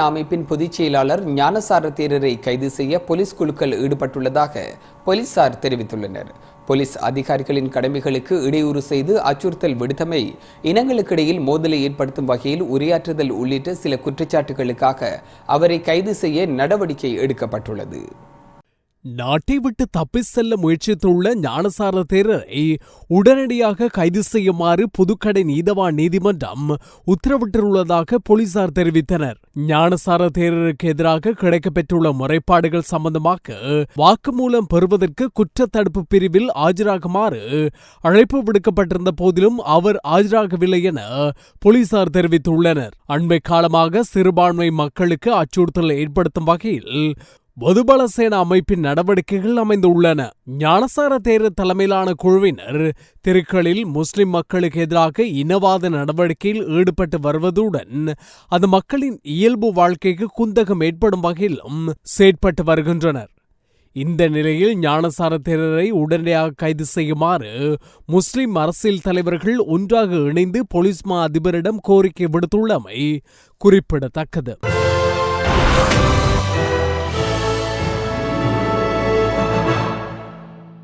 அமைப்பின் பொதுச் செயலாளர் ஞானசார தேரரை கைது செய்ய போலீஸ் குழுக்கள் ஈடுபட்டுள்ளதாக போலீசார் தெரிவித்துள்ளனர். போலீஸ் அதிகாரிகளின் கடமைகளுக்கு இடையூறு செய்து அச்சுறுத்தல் விடுத்தமை இனங்களுக்கிடையில் மோதலை ஏற்படுத்தும் வகையில் உரையாற்றுதல் உள்ளிட்ட சில குற்றச்சாட்டுகளுக்காக அவரை கைது செய்ய நடவடிக்கை எடுக்கப்பட்டுள்ளது. நாட்டை விட்டு தப்பி செல்ல முயற்சித்துள்ள ஞானசார தேரரை உடனடியாக கைது செய்யுமாறு புதுக்கடை நீதவான் நீதிமன்றம் உத்தரவிட்டுள்ளதாக போலீசார் தெரிவித்தனர். ஞானசார தேரருக்கு எதிராக கிடைக்கப்பெற்றுள்ள முறைப்பாடுகள் சம்பந்தமாக வாக்குமூலம் பெறுவதற்கு குற்றத்தடுப்பு பிரிவில் ஆஜராகுமாறு அழைப்பு விடுக்கப்பட்டிருந்த போதிலும் அவர் ஆஜராகவில்லை என போலீசார் தெரிவித்துள்ளனர். அண்மை காலமாக சிறுபான்மை மக்களுக்கு அச்சுறுத்தல் ஏற்படுத்தும் வகையில் பொதுபல சேனா அமைப்பின் நடவடிக்கைகள் அமைந்துள்ளன. ஞானசார தேரர் தலைமையிலான குழுவினர் தெருக்களில் முஸ்லிம் மக்களுக்கு எதிராக இனவாத நடவடிக்கையில் ஈடுபட்டு வருவதுடன் அது மக்களின் இயல்பு வாழ்க்கைக்கு குந்தகம் ஏற்படும் வகையிலும் செயற்பட்டு வருகின்றனர். இந்த நிலையில் ஞானசார தேரரை உடனடியாக கைது செய்யுமாறு முஸ்லிம் அரசியல் தலைவர்கள் ஒன்றாக இணைந்து போலீஸ் மா அதிபரிடம் கோரிக்கை விடுத்துள்ளமை குறிப்பிடத்தக்கது.